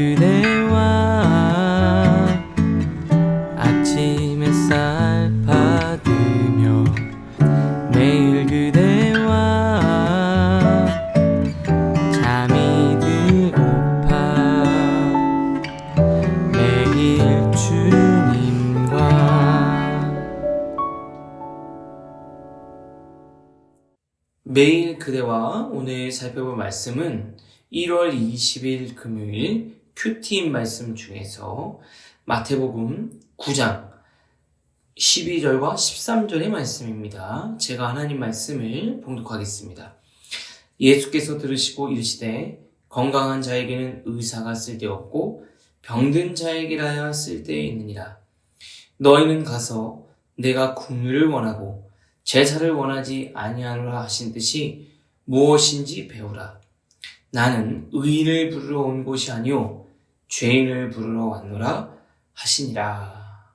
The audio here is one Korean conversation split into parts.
그대와 아침 햇살 받으며 매일 그대와 잠이 들고파 매일 주님과 매일 그대와 오늘 살펴볼 말씀은 1월 20일 금요일 큐티인 말씀 중에서 마태복음 9장 12절과 13절의 말씀입니다. 제가 하나님 말씀을 봉독하겠습니다. 예수께서 들으시고 이르시되 건강한 자에게는 의사가 쓸데없고 병든 자에게라야 쓸데 있느니라. 너희는 가서 내가 국류를 원하고 제사를 원하지 아니하노라 하신 뜻이 무엇인지 배우라. 나는 의인을 부르러 온 곳이 아니요 죄인을 부르러 왔노라 하시니라.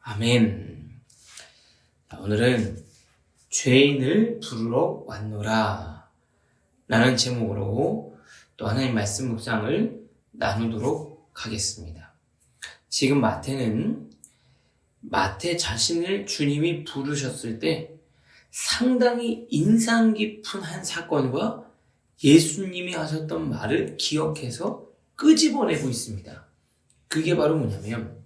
아멘. 자, 오늘은 죄인을 부르러 왔노라 라는 제목으로 또 하나님 말씀 묵상을 나누도록 하겠습니다. 지금 마태는 마태 자신을 주님이 부르셨을 때 상당히 인상 깊은 한 사건과 예수님이 하셨던 말을 기억해서 끄집어내고 있습니다. 그게 바로 뭐냐면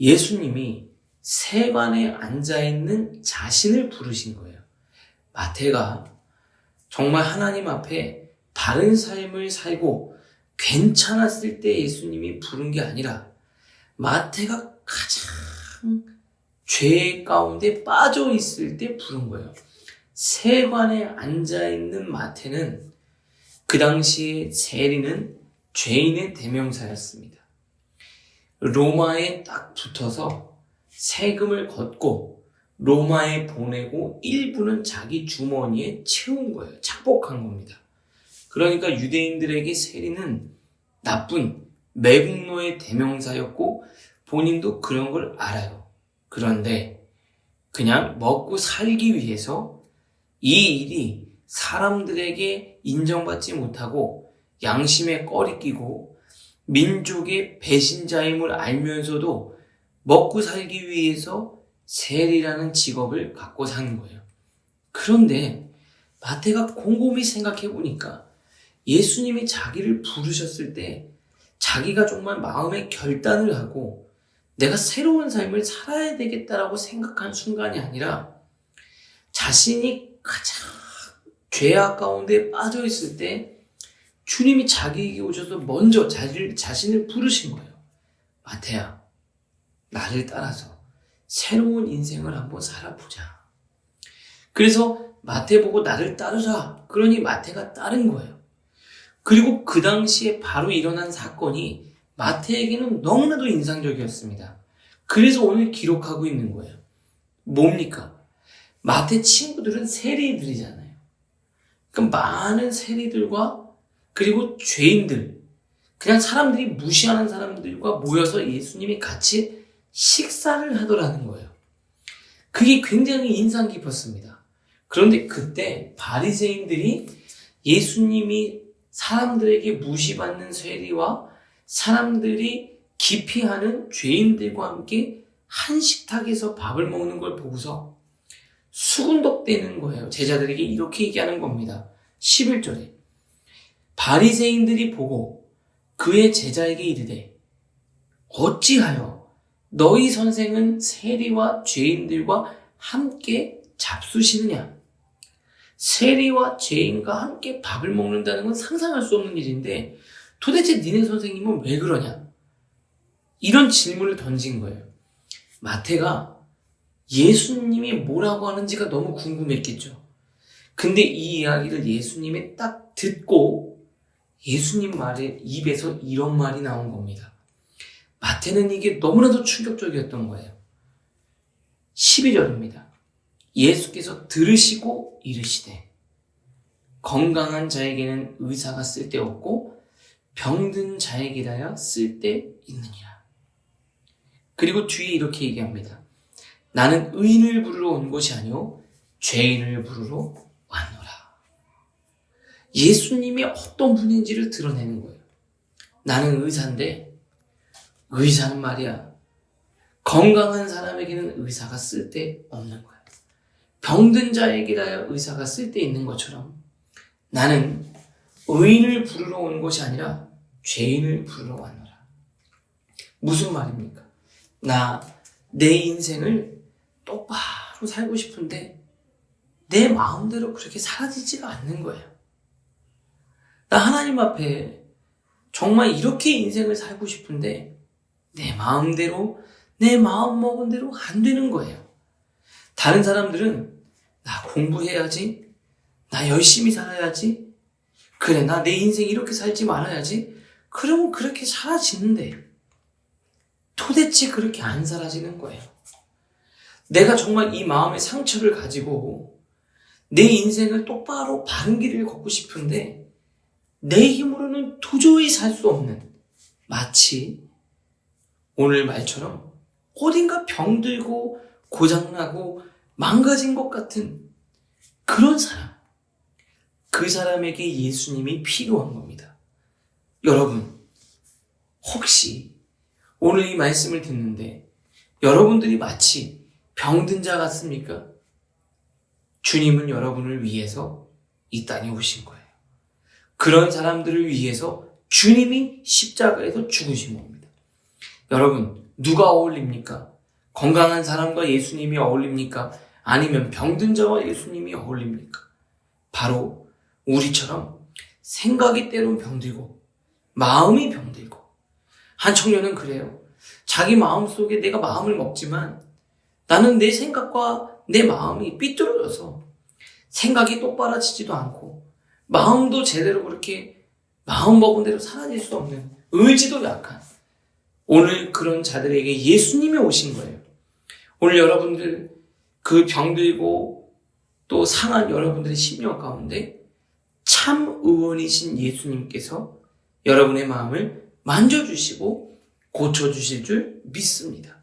예수님이 세관에 앉아있는 자신을 부르신 거예요. 마태가 정말 하나님 앞에 바른 삶을 살고 괜찮았을 때 예수님이 부른 게 아니라 마태가 가장 죄 가운데 빠져 있을 때 부른 거예요. 세관에 앉아 있는 마태는 그 당시에 세리는 죄인의 대명사였습니다. 로마에 딱 붙어서 세금을 걷고 로마에 보내고 일부는 자기 주머니에 채운 거예요. 착복한 겁니다. 그러니까 유대인들에게 세리는 나쁜 매국노의 대명사였고 본인도 그런 걸 알아요. 그런데 그냥 먹고 살기 위해서 이 일이 사람들에게 인정받지 못하고 양심에 꺼리 끼고 민족의 배신자임을 알면서도 먹고 살기 위해서 세리라는 직업을 갖고 사는 거예요. 그런데 마태가 곰곰이 생각해 보니까 예수님이 자기를 부르셨을 때 자기가 정말 마음의 결단을 하고 내가 새로운 삶을 살아야 되겠다라고 생각한 순간이 아니라 자신이 가장 죄악 가운데 빠져 있을 때 주님이 자기에게 오셔서 먼저 자신을, 자신을 부르신 거예요. 마태야, 나를 따라서 새로운 인생을 한번 살아보자. 그래서 마태 보고 나를 따르라. 그러니 마태가 따른 거예요. 그리고 그 당시에 바로 일어난 사건이 마태에게는 너무나도 인상적이었습니다. 그래서 오늘 기록하고 있는 거예요. 뭡니까? 마태 친구들은 세리들이잖아요. 그럼 많은 세리들과 그리고 죄인들, 그냥 사람들이 무시하는 사람들과 모여서 예수님이 같이 식사를 하더라는 거예요. 그게 굉장히 인상 깊었습니다. 그런데 그때 바리새인들이 예수님이 사람들에게 무시받는 세리와 사람들이 기피하는 죄인들과 함께 한 식탁에서 밥을 먹는 걸 보고서 수군덕대는 거예요. 제자들에게 이렇게 얘기하는 겁니다. 11절에 바리새인들이 보고 그의 제자에게 이르되 어찌하여 너희 선생은 세리와 죄인들과 함께 잡수시느냐? 세리와 죄인과 함께 밥을 먹는다는 건 상상할 수 없는 일인데 도대체 니네 선생님은 왜 그러냐? 이런 질문을 던진 거예요. 마태가 예수님이 뭐라고 하는지가 너무 궁금했겠죠. 근데 이 이야기를 예수님이 딱 듣고 예수님 말에 입에서 이런 말이 나온 겁니다. 마태는 이게 너무나도 충격적이었던 거예요. 12절입니다. 예수께서 들으시고 이르시되 건강한 자에게는 의사가 쓸데없고 병든 자에게라야 쓸데 있느니라. 그리고 뒤에 이렇게 얘기합니다. 나는 의인을 부르러 온 것이 아니요 죄인을 부르러 왔노라. 예수님이 어떤 분인지를 드러내는 거예요. 나는 의사인데 의사는 말이야. 건강한 사람에게는 의사가 쓸데 없는 거야. 병든 자에게라야 의사가 쓸데 있는 것처럼 나는 의인을 부르러 온 것이 아니라 죄인을 부르러 왔노라. 무슨 말입니까? 나 내 인생을 똑바로 살고 싶은데 내 마음대로 그렇게 사라지지가 않는 거예요. 나 하나님 앞에 정말 이렇게 인생을 살고 싶은데 내 마음대로 내 마음 먹은 대로 안 되는 거예요. 다른 사람들은 나 공부해야지, 나 열심히 살아야지, 그래 나 내 인생 이렇게 살지 말아야지. 그러면 그렇게 사라지는데 도대체 그렇게 안 사라지는 거예요. 내가 정말 이 마음의 상처를 가지고 내 인생을 똑바로 바른 길을 걷고 싶은데 내 힘으로는 도저히 살 수 없는 마치 오늘 말처럼 어딘가 병들고 고장나고 망가진 것 같은 그런 사람. 그 사람에게 예수님이 필요한 겁니다. 여러분, 혹시 오늘 이 말씀을 듣는데 여러분들이 마치 병든 자 같습니까? 주님은 여러분을 위해서 이 땅에 오신 거예요. 그런 사람들을 위해서 주님이 십자가에서 죽으신 겁니다. 여러분, 누가 어울립니까? 건강한 사람과 예수님이 어울립니까? 아니면 병든 자와 예수님이 어울립니까? 바로 우리처럼 생각이 때론 병들고 마음이 병들고 한 청년은 그래요. 자기 마음 속에 내가 마음을 먹지만 나는 내 생각과 내 마음이 삐뚤어져서 생각이 똑바라지지도 않고 마음도 제대로 그렇게 마음 먹은 대로 사라질 수 없는 의지도 약한 오늘 그런 자들에게 예수님이 오신 거예요. 오늘 여러분들 그 병들고 또 상한 여러분들의 심령 가운데 참 의원이신 예수님께서 여러분의 마음을 만져주시고 고쳐주실 줄 믿습니다.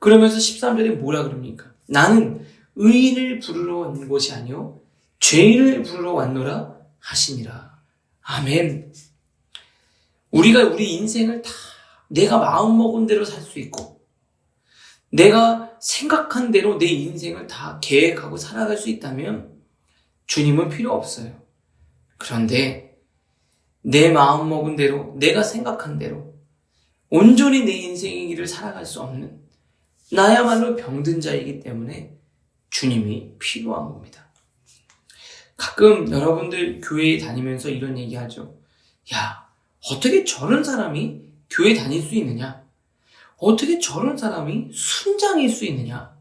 그러면서 13절에 뭐라 그럽니까? 나는 의인을 부르러 온 것이 아니요 죄인을 부르러 왔노라 하시니라. 아멘. 우리가 우리 인생을 다 내가 마음 먹은 대로 살 수 있고 내가 생각한 대로 내 인생을 다 계획하고 살아갈 수 있다면 주님은 필요 없어요. 그런데 내 마음 먹은 대로 내가 생각한 대로 온전히 내 인생의 길을 살아갈 수 없는 나야말로 병든 자이기 때문에 주님이 필요한 겁니다. 가끔 여러분들 교회에 다니면서 이런 얘기 하죠. 야, 어떻게 저런 사람이 교회 다닐 수 있느냐? 어떻게 저런 사람이 순장일 수 있느냐?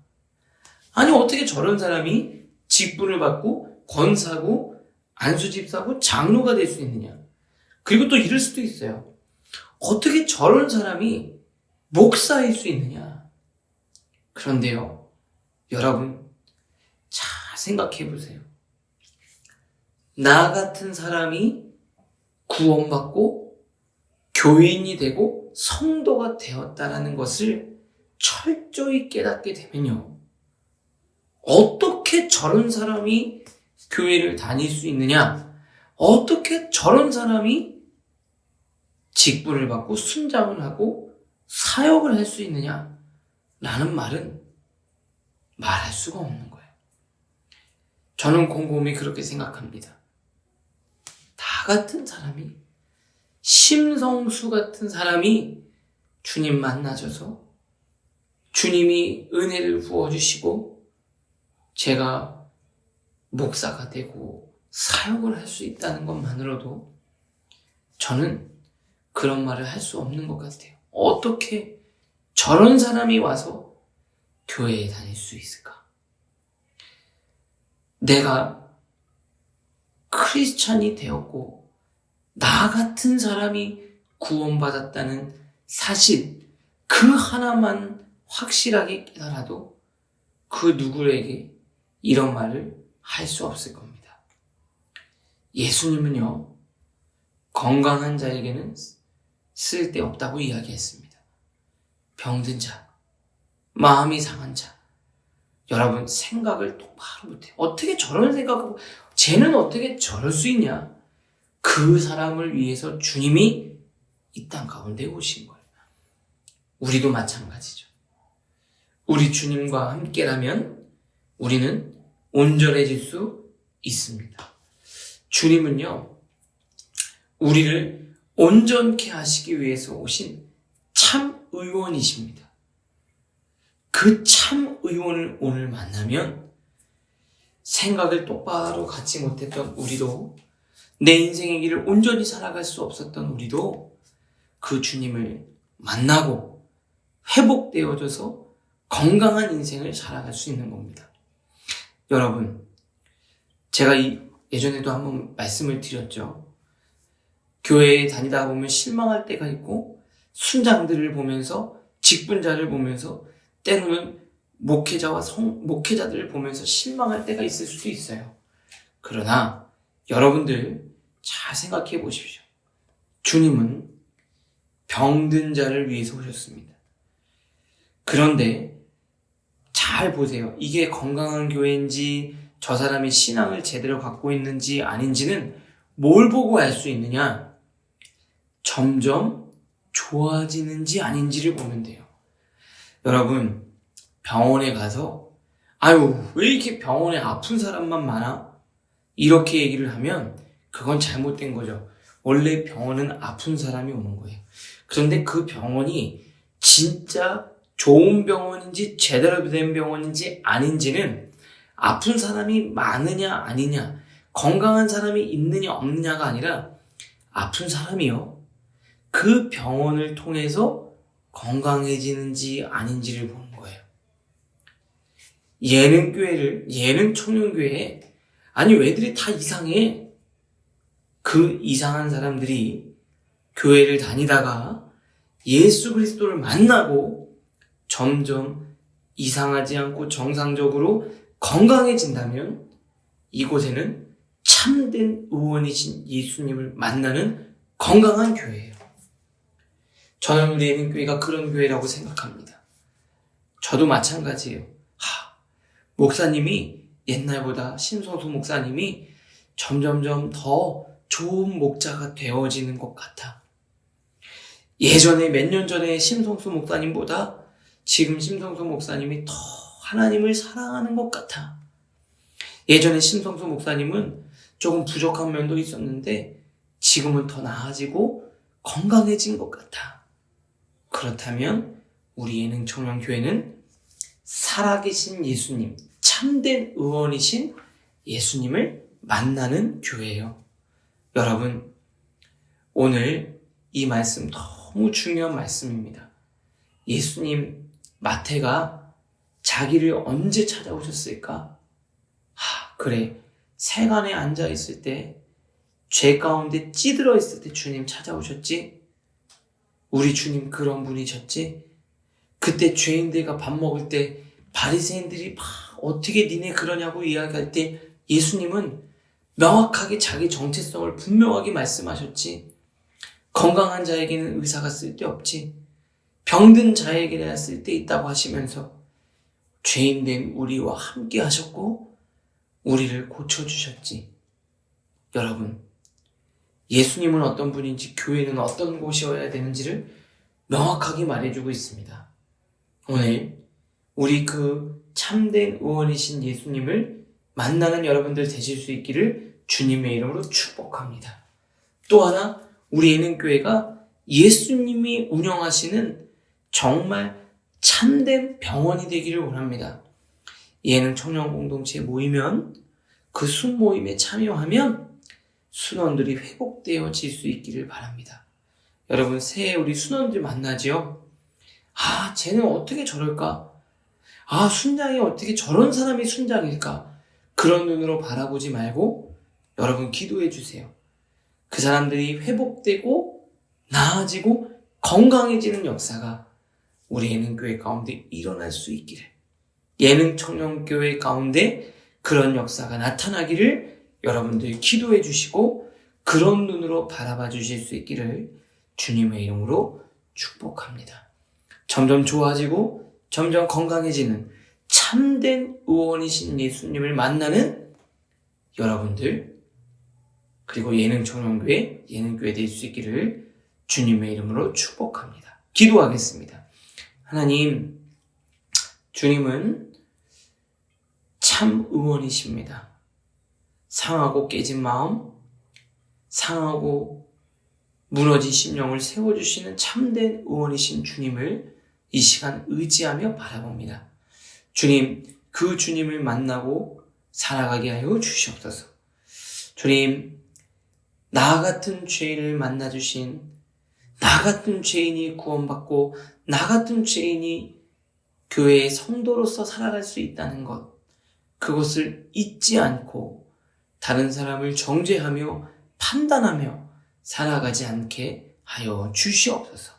아니, 어떻게 저런 사람이 직분을 받고 권사고 안수집사고 장로가 될 수 있느냐? 그리고 또 이럴 수도 있어요. 어떻게 저런 사람이 목사일 수 있느냐? 그런데요, 여러분, 잘 생각해 보세요. 나 같은 사람이 구원받고 교인이 되고 성도가 되었다라는 것을 철저히 깨닫게 되면요. 어떻게 저런 사람이 교회를 다닐 수 있느냐? 어떻게 저런 사람이 직분을 받고 순장을 하고 사역을 할 수 있느냐? 라는 말은 말할 수가 없는 거예요. 저는 곰곰이 그렇게 생각합니다. 나 같은 사람이, 심성수 같은 사람이 주님 만나셔서 주님이 은혜를 부어주시고 제가 목사가 되고 사역을 할 수 있다는 것만으로도 저는 그런 말을 할 수 없는 것 같아요. 어떻게 저런 사람이 와서 교회에 다닐 수 있을까? 내가 크리스찬이 되었고, 나 같은 사람이 구원받았다는 사실, 그 하나만 확실하게 깨달아도 그 누구에게 이런 말을 할 수 없을 겁니다. 예수님은요, 건강한 자에게는 쓸데없다고 이야기했습니다. 병든 자, 마음이 상한 자, 여러분 생각을 똑바로 못해. 어떻게 저런 생각하고, 쟤는 어떻게 저럴 수 있냐? 그 사람을 위해서 주님이 이 땅 가운데 오신 거예요. 우리도 마찬가지죠. 우리 주님과 함께라면 우리는 온전해질 수 있습니다. 주님은요, 우리를 온전케 하시기 위해서 오신 참 의원이십니다. 그 참 의원을 오늘 만나면 생각을 똑바로 갖지 못했던 우리도 내 인생의 길을 온전히 살아갈 수 없었던 우리도 그 주님을 만나고 회복되어져서 건강한 인생을 살아갈 수 있는 겁니다. 여러분, 제가 이 예전에도 한번 말씀을 드렸죠. 교회에 다니다 보면 실망할 때가 있고 순장들을 보면서 직분자를 보면서 때로는 목회자와 성, 목회자들을 보면서 실망할 때가 있을 수도 있어요. 그러나 여러분들 잘 생각해 보십시오. 주님은 병든 자를 위해서 오셨습니다. 그런데 잘 보세요. 이게 건강한 교회인지 저 사람이 신앙을 제대로 갖고 있는지 아닌지는 뭘 보고 알 수 있느냐? 점점 좋아지는지 아닌지를 보면 돼요. 여러분, 병원에 가서, 아유, 왜 이렇게 병원에 아픈 사람만 많아? 이렇게 얘기를 하면 그건 잘못된 거죠. 원래 병원은 아픈 사람이 오는 거예요. 그런데 그 병원이 진짜 좋은 병원인지 제대로 된 병원인지 아닌지는 아픈 사람이 많으냐 아니냐, 건강한 사람이 있느냐 없느냐가 아니라 아픈 사람이요. 그 병원을 통해서 건강해지는지 아닌지를 보는 거예요. 예능 교회를, 예능 청년 교회에, 아니, 왜들이 다 이상해? 그 이상한 사람들이 교회를 다니다가 예수 그리스도를 만나고 점점 이상하지 않고 정상적으로 건강해진다면 이곳에는 참된 의원이신 예수님을 만나는 건강한 교회예요. 저는 우리 예능교회가 그런 교회라고 생각합니다. 저도 마찬가지예요. 하, 목사님이 옛날보다 신소수 목사님이 점점점 더 좋은 목자가 되어지는 것 같아. 예전에 몇 년 전에 심성수 목사님보다 지금 심성수 목사님이 더 하나님을 사랑하는 것 같아. 예전에 심성수 목사님은 조금 부족한 면도 있었는데 지금은 더 나아지고 건강해진 것 같아. 그렇다면 우리 예능 청년교회는 살아계신 예수님, 참된 의원이신 예수님을 만나는 교회예요. 여러분, 오늘 이 말씀 너무 중요한 말씀입니다. 예수님, 마태가 자기를 언제 찾아오셨을까? 하, 그래. 세간에 앉아 있을 때, 죄 가운데 찌들어 있을 때 주님 찾아오셨지? 우리 주님 그런 분이셨지? 그때 죄인들과 밥 먹을 때 바리새인들이 막 어떻게 니네 그러냐고 이야기할 때 예수님은 명확하게 자기 정체성을 분명하게 말씀하셨지. 건강한 자에게는 의사가 쓸데없지. 병든 자에게나 쓸데 있다고 하시면서 죄인된 우리와 함께 하셨고 우리를 고쳐주셨지. 여러분, 예수님은 어떤 분인지 교회는 어떤 곳이어야 되는지를 명확하게 말해주고 있습니다. 오늘 우리 그 참된 의원이신 예수님을 만나는 여러분들 되실 수 있기를 주님의 이름으로 축복합니다. 또 하나 우리 예능 교회가 예수님이 운영하시는 정말 참된 병원이 되기를 원합니다. 예능 청년 공동체에 모이면 그 순모임에 참여하면 순원들이 회복되어질 수 있기를 바랍니다. 여러분 새해 우리 순원들 만나지요? 아 쟤는 어떻게 저럴까? 아 순장이 어떻게 저런 사람이 순장일까? 그런 눈으로 바라보지 말고 여러분 기도해 주세요. 그 사람들이 회복되고 나아지고 건강해지는 역사가 우리 예능교회 가운데 일어날 수 있기를 예능 청년교회 가운데 그런 역사가 나타나기를 여러분들 기도해 주시고 그런 눈으로 바라봐 주실 수 있기를 주님의 이름으로 축복합니다. 점점 좋아지고 점점 건강해지는 참된 의원이신 예수님을 만나는 여러분들 그리고 예능 청년교회 예능교회 될 수 있기를 주님의 이름으로 축복합니다. 기도하겠습니다. 하나님, 주님은 참 의원이십니다. 상하고 깨진 마음, 상하고 무너진 심령을 세워주시는 참된 의원이신 주님을 이 시간 의지하며 바라봅니다. 주님, 그 주님을 만나고 살아가게 하여 주시옵소서. 주님, 나 같은 죄인을 만나주신, 나 같은 죄인이 구원받고, 나 같은 죄인이 교회의 성도로서 살아갈 수 있다는 것, 그것을 잊지 않고, 다른 사람을 정죄하며 판단하며 살아가지 않게 하여 주시옵소서.